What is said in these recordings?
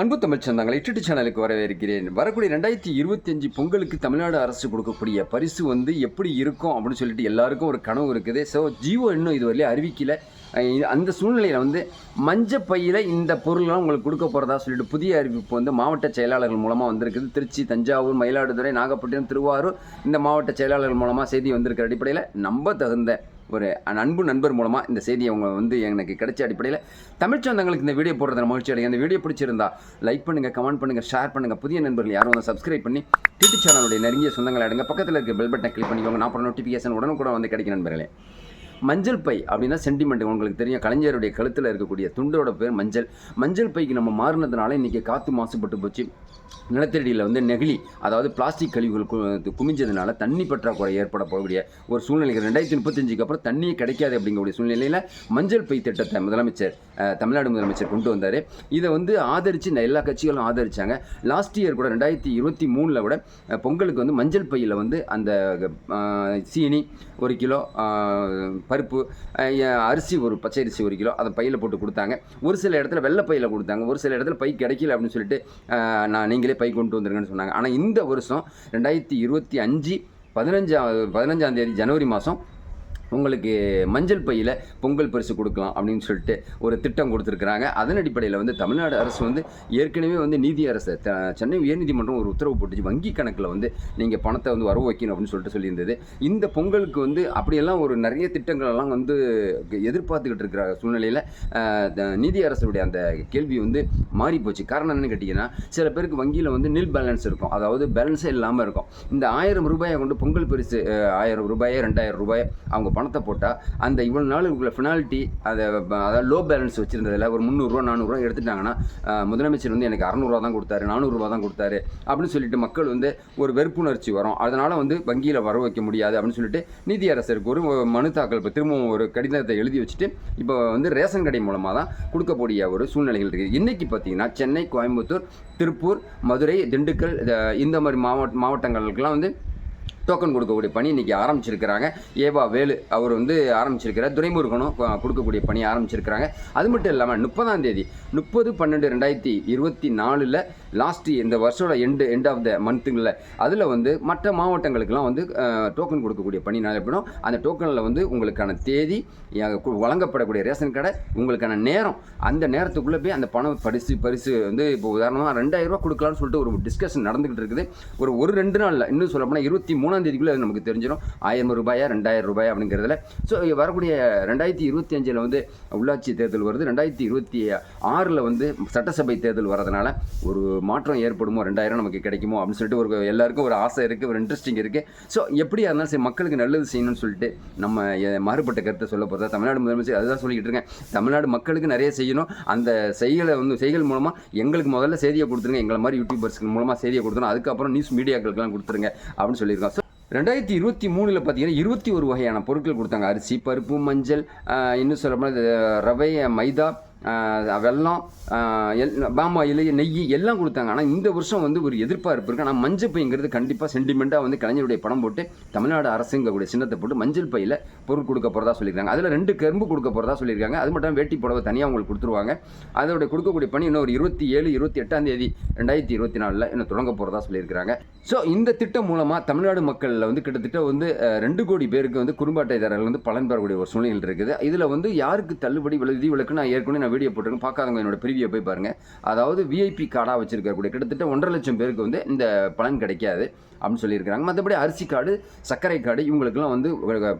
அன்பு தமிழ் சொந்தங்களை இட்டுட்டு சேனலுக்கு வரவேற்கிறேன். வரக்கூடிய ரெண்டாயிரத்தி இருபத்தஞ்சு பொங்கலுக்கு தமிழ்நாடு அரசு கொடுக்கக்கூடிய பரிசு வந்து எப்படி இருக்கும் அப்படின்னு சொல்லிட்டு எல்லாருக்கும் ஒரு கனவு இருக்குது. ஸோ ஜியோ இன்னும் இதுவரையிலும் அறிவிக்கல. அந்த சூழ்நிலையில் வந்து மஞ்ச பையில் இந்த பொருள்லாம் உங்களுக்கு கொடுக்க போகிறதா சொல்லிட்டு புதிய அறிவிப்பு வந்து மாவட்ட செயலாளர்கள் மூலமாக வந்திருக்குது. திருச்சி தஞ்சாவூர் மயிலாடுதுறை நாகப்பட்டினம் திருவாரூர் இந்த மாவட்ட செயலாளர்கள் மூலமாக செய்தி வந்திருக்கிற அடிப்படையில் நம்ப தகுந்த ஒரு அன்பு நண்பர் மூலமாக இந்த செய்தி அவங்க வந்து எனக்கு கிடைச்ச அடிப்படையில் தமிழ் சொந்தங்களுக்கு இந்த வீடியோ போடுறதுல மகிழ்ச்சி அடையும் இந்த வீடியோ பிடிச்சிருந்தா லைக் பண்ணுங்கள் கமெண்ட் பண்ணுங்கள் ஷேர் பண்ணுங்கள் புதிய நண்பர்கள் யாரும் வந்து சப்ஸ்கிரைப் பண்ணி டிடி சேனலுடைய நெருங்கிய சொந்தங்களை அடைங்க. பக்கத்தில் இருக்க பெல் பட்டனை கிளிக் பண்ணிக்கோங்க. நான் அப்புறம் நோட்டிஃபிகேஷன் உடனுக்குடன் வந்து கிடைக்கும் நண்பர்களே. மஞ்சள் பை அப்படின்னா சென்டிமெண்ட் உங்களுக்கு தெரியும். கலைஞருடைய கழுத்தில் இருக்கக்கூடிய துண்டோட பேர் மஞ்சள். மஞ்சள் பைக்கு நம்ம மாறினதுனால இன்றைக்கி காற்று மாசுபட்டு போச்சு. நிலத்தடியில் வந்து நெகிழி அதாவது பிளாஸ்டிக் கழிவுகள் கு- குமிஞ்சதுனால தண்ணி பற்றாக்குறை ஏற்பட போகக்கூடிய ஒரு சூழ்நிலை ரெண்டாயிரத்தி முப்பத்தஞ்சுக்கு அப்புறம் தண்ணியே கிடைக்காது அப்படிங்கக்கூடிய சூழ்நிலையில் மஞ்சள் பை திட்டத்தை முதலமைச்சர் தமிழ்நாடு முதலமைச்சர் கொண்டு வந்தார். இதை வந்து ஆதரித்து எல்லா கட்சிகளும் ஆதரித்தாங்க லாஸ்ட் இயர் கூட ரெண்டாயிரத்தி இருபத்தி மூணில் கூட பொங்கலுக்கு வந்து மஞ்சள் பையில் வந்து அந்த சீனி ஒரு கிலோ பருப்பு அரிசி ஒரு பச்சை அரிசி ஒரு கிலோ அதை பையில் போட்டு கொடுத்தாங்க. ஒரு சில இடத்துல வெள்ளை பையில் கொடுத்தாங்க. ஒரு சில இடத்துல பை கிடைக்கல அப்படின்னு சொல்லிட்டு நான் நீங்களே பை கொண்டு வந்துருங்கன்னு சொன்னாங்க. ஆனால் இந்த வருஷம் ரெண்டாயிரத்தி இருபத்தி அஞ்சு பதினஞ்சாம் பதினஞ்சாம் தேதி ஜனவரி மாதம் உங்களுக்கு மஞ்சள் பையில் பொங்கல் பரிசு கொடுக்கலாம் அப்படின்னு சொல்லிட்டு ஒரு திட்டம் கொடுத்துருக்குறாங்க. அதன் அடிப்படையில் வந்து தமிழ்நாடு அரசு வந்து ஏற்கனவே வந்து நீதி அரசு சென்னை உயர்நீதிமன்றம் ஒரு உத்தரவு போட்டுச்சு. வங்கி கணக்கில் வந்து நீங்கள் பணத்தை வந்து வரவு வைக்கணும் அப்படின்னு சொல்லிட்டு சொல்லியிருந்தது. இந்த பொங்கலுக்கு வந்து அப்படியெல்லாம் ஒரு நிறைய திட்டங்களெல்லாம் வந்து எதிர்பார்த்துக்கிட்டு இருக்கிற சூழ்நிலையில் த- நீதி அரசுடைய அந்த கேள்வி வந்து மாறி போச்சு. காரணம் என்னன்னு கேட்டிங்கன்னா சில பேருக்கு வங்கியில் வந்து நில் பேலன்ஸ் இருக்கும். அதாவது பேலன்ஸே இல்லாமல் இருக்கும். இந்த ஆயிரம் ரூபாயை கொண்டு பொங்கல் பரிசு ஆயிரம் ரூபாயை ரெண்டாயிரம் ரூபாய் அவங்க பணம் பணத்தை போட்டால் அந்த இவ்வளோ நாள் உங்களை ஃபினாலிட்டி அதை அதாவது லோ பேலன்ஸ் வச்சுருந்ததில் ஒரு முந்நூறுரூவா நானூறுரூவா எடுத்துட்டாங்கன்னா முதலமைச்சர் வந்து எனக்கு அறநூறுவா தான் கொடுத்தாரு நானூறுரூவா தான் கொடுத்தாரு அப்படின்னு சொல்லிட்டு மக்கள் வந்து ஒரு வெறுப்புணர்ச்சி வரும். அதனால் வந்து வங்கியில் வர வைக்க முடியாது அப்படின்னு சொல்லிட்டு நிதி அரசருக்கு ஒரு மனு தாக்கல் இப்போ திரும்பவும் ஒரு கடிதத்தை எழுதி வச்சுட்டு இப்போ வந்து ரேஷன் கடை மூலமாக தான் கொடுக்கக்கூடிய ஒரு சூழ்நிலைகள் இருக்குது இன்றைக்கி பார்த்தீங்கன்னா சென்னை கோயம்புத்தூர் திருப்பூர் மதுரை திண்டுக்கல் இந்த மாதிரி மாவட்ட மாவட்டங்களுக்கெல்லாம் வந்து டோக்கன் கொடுக்கக்கூடிய பணி இன்றைக்கி ஆரம்பிச்சிருக்கிறாங்க. ஏவா வேலு அவர் வந்து ஆரம்பிச்சிருக்கிறார் துரைமுருகனும் கொடுக்கக்கூடிய பணி ஆரம்பிச்சிருக்கிறாங்க. அது மட்டும் இல்லாமல் முப்பதாம் தேதி முப்பது பன்னெண்டு ரெண்டாயிரத்தி இருபத்தி நாலில் லாஸ்ட்டு இந்த வருஷோட எண்டு எண்ட் ஆஃப் த மந்த்துங்களில் அதில் வந்து மற்ற மாவட்டங்களுக்கெல்லாம் வந்து டோக்கன் கொடுக்கக்கூடிய பணி நடைபெறும். அந்த டோக்கனில் வந்து உங்களுக்கான தேதி வழங்கப்படக்கூடிய ரேஷன் கடை உங்களுக்கான நேரம் அந்த நேரத்துக்குள்ளே போய் அந்த பணம் பரிசு பரிசு வந்து இப்போ உதாரணமாக ரெண்டாயிரம் ரூபாய் கொடுக்கலாம்னு சொல்லிட்டு ஒரு டிஸ்கஷன் நடந்துகிட்டு இருக்குது. ஒரு ஒரு ரெண்டு நாளில் இன்னும் சொல்லப்போனால் இருபத்தி மூணாம் தேதிக்குள்ளே அது நமக்கு தெரிஞ்சிடும் ஆயிரம் ரூபாயா ரெண்டாயிரம் ரூபாய் அப்படிங்கிறதுல. ஸோ வரக்கூடிய ரெண்டாயிரத்தி இருபத்தி அஞ்சில் வந்து உள்ளாட்சி தேர்தல் வருது. ரெண்டாயிரத்தி இருபத்தி ஆறில் வந்து சட்டசபை தேர்தல் வரதுனால ஒரு மாற்றம் ஏற்படுமோ ரெண்டாயிரம் நமக்கு கிடைக்குமோ அப்படின்னு சொல்லிட்டு ஒரு எல்லாருக்கும் ஒரு ஆசை இருக்குது ஒரு இன்ட்ரெஸ்டிங் இருக்குது ஸோ எப்படியா இருந்தாலும் சரி மக்களுக்கு நல்லது செய்யணும்னு சொல்லிட்டு நம்ம மாறுபட்ட கருத்தை சொல்ல போகிறதா தமிழ்நாடு முதலமைச்சர் அதுதான் சொல்லிக்கிட்டு இருக்கேன் தமிழ்நாடு மக்களுக்கு நிறைய செய்யணும். அந்த செய்களை வந்து செய்கள் மூலமாக எங்களுக்கு முதல்ல செய்தியை கொடுத்துருங்க. எங்களை மாதிரி யூடியூபர்ஸ்க்கு மூலமாக செய்தியை கொடுத்துருங்க. அதுக்கப்புறம் நியூஸ் மீடியாக்களுக்கெல்லாம் கொடுத்துருங்க அப்படின்னு சொல்லியிருக்கோம் ஸோ ரெண்டாயிரத்தி இருபத்தி மூணில் பார்த்தீங்கன்னா இருபத்தி ஒரு வகையான பொருட்கள் கொடுத்தாங்க. அரிசி பருப்பு மஞ்சள் இன்னும் சொல்லப்போனால் ரவை மைதா வெள்ளம் எல் பாமா இலை நெய் எல்லாம் கொடுத்தாங்க. ஆனால் இந்த வருஷம் வந்து ஒரு எதிர்பார்ப்பு இருக்குது ஆனால் மஞ்சள் பைங்கிறது கண்டிப்பாக சென்டிமெண்ட்டாக வந்து கலைஞருடைய படம் போட்டு தமிழ்நாடு அரசுங்கக்கூடிய சின்னத்தை போட்டு மஞ்சள் பையில் பொருள் கொடுக்க போகிறதா சொல்லியிருக்காங்க. அதில் ரெண்டு கரும்பு கொடுக்க போகிறதா சொல்லியிருக்காங்க. அது மட்டும் வேட்டி புடவை தனியாக உங்களுக்கு கொடுத்துருவாங்க. அதோட கொடுக்கக்கூடிய பணி இன்னும் ஒரு இருபத்தி ஏழு இருபத்தி எட்டாம் தேதி ரெண்டாயிரத்தி இருபத்தி நாலில் இன்னும் தொடங்க போகிறதா சொல்லியிருக்காங்க ஸோ இந்த திட்டம் மூலமாக தமிழ்நாடு மக்களில் வந்து கிட்டத்தட்ட வந்து ரெண்டு கோடி பேருக்கு வந்து குடும்ப அட்டைதாரர்கள் வந்து பலன் பெறக்கூடிய ஒரு சூழ்நிலை இருக்குது. இதில் வந்து யாருக்கு தள்ளுபடி விலை விதி விலக்கு நான் ஏற்கனவே நான் வீடியோ போட்டிருக்கேன். பார்க்காதவங்க என்னோட பிரிவியை போய் பாருங்கள் அதாவது விஐபி கார்டாக வச்சுருக்கக்கூடிய கிட்டத்தட்ட ஒன்றரை லட்சம் பேருக்கு வந்து இந்த பலன் கிடைக்காது அப்படின்னு சொல்லியிருக்கிறாங்க. மற்றபடி அரிசி கார்டு சர்க்கரை கார்டு இவங்களுக்குலாம் வந்து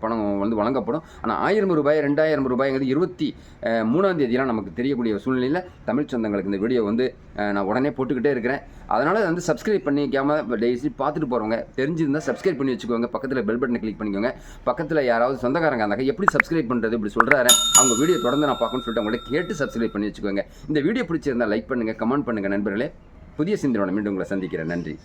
பணம் வந்து வழங்கப்படும். ஆனால் ஆயிரம் ரூபாய் ரெண்டாயிரம் ரூபாய்ங்கிறது இருபத்தி மூணாம் தேதியெலாம் நமக்கு தெரியக்கூடிய சூழ்நிலையில் தமிழ் சொந்தங்களுக்கு இந்த வீடியோ வந்து நான் உடனே போட்டுக்கிட்டே இருக்கிறேன். அதனால் வந்து சப்ஸ்கிரைப் பண்ணிக்காம டெய்லி பார்த்துட்டு போகிறவங்க தெரிஞ்சிருந்தால் சப்ஸ்கிரைப் பண்ணி வச்சுக்கோங்க. பக்கத்தில் பெல் பட்டனை கிளிக் பண்ணிக்கோங்க. பக்கத்தில் யாராவது சொந்தக்காரங்க இருந்தாங்க எப்படி சப்ஸ்கிரைப் பண்ணுறது இப்படி சொல்கிறாரு அவங்க வீடியோ தொடர்ந்து நான் பார்க்கணும்னு சொல்லிட்டு அவங்கள்ட்ட கேட்டு சப்ஸ்கிரைப் பண்ணி வச்சுக்கோங்க. இந்த வீடியோ பிடிச்சிருந்தா லைக் பண்ணுங்கள் கமெண்ட் பண்ணுங்கள் நண்பர்களே. புதிய சிந்தனை மீண்டும் உங்களை சந்திக்கிறேன். நன்றி.